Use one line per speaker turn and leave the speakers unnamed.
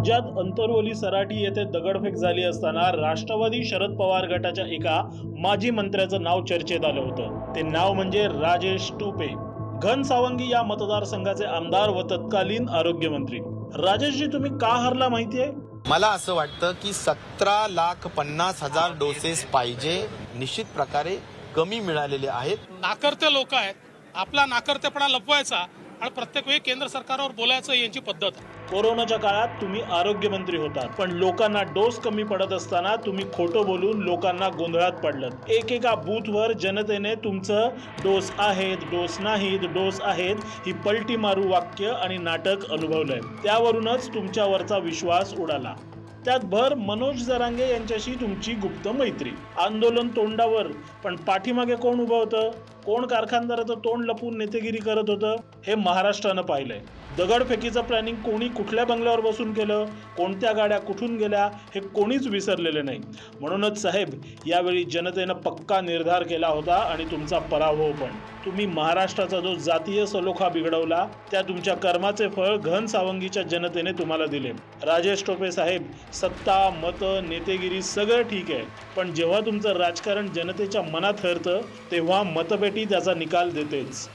राज्यात अंतरवली सराटी येथे दगडफेक झाली असताना राष्ट्रवादी शरद पवार गटाच्या एका माजी मंत्र्याचं नाव चर्चेत आलं होतं. ते नाव म्हणजे राजेश टोपे. घनसावंगी या मतदारसंघाचे आमदार व तत्कालीन आरोग्यमंत्री. राजेशजी तुम्ही का हरला माहितीये?
मला असं वाटतं की सतरा लाख पन्नास हजार डोसेस पाहिजे. निश्चित प्रकारे कमी मिळालेले आहेत.
नाकर्ते लोक आहेत. आपला नाकर्तेपणा लपवायचा. आणि प्रत्येक वेळी केंद्र सरकारवर बोलायचं यांची पद्धत
कोरोनाच्या काळात तुम्ही आरोग्यमंत्री होता पण लोकांना डोस कमी पडत असताना तुम्ही खोटं बोलून लोकांना गोंधळात पडलं एकेका बूथवर जनतेने तुमचं डोस आहेत डोस नाहीत डोस आहेत ही पलटी मारू वाक्य आणि नाटक अनुभवलंय. त्यावरूनच तुमच्यावरचा विश्वास उडाला. त्यात भर मनोज जरांगे यांच्याशी तुमची गुप्त मैत्री. आंदोलन तोंडावर पण पाठीमागे कोण उभं होतं? कोण कारखानदाराचं तोंड लपून नेतेगिरी करत होतं हे महाराष्ट्रानं पाहिलंय. दगडफेकीचं प्लॅनिंग कोणी कुठल्या बंगल्यावर बसून केलं कोणत्या गाड्या कुठून गेल्या हे कोणीच विसरलेले नाही. म्हणूनच साहेब यावेळी जनतेनं पक्का निर्धार केला होता आणि तुमचा पराभव पण. तुम्ही महाराष्ट्राचा जो जातीय सलोखा बिघडवला त्या तुमच्या कर्माचे फळ घन सावंगीच्या जनतेने तुम्हाला दिले. राजेश टोपे साहेब सत्ता मतं नेतेगिरी सगळं ठीक आहे. पण जेव्हा तुमचं राजकारण जनतेच्या मनात हरतं तेव्हा मतपेटी त्याचा निकाल देतेच.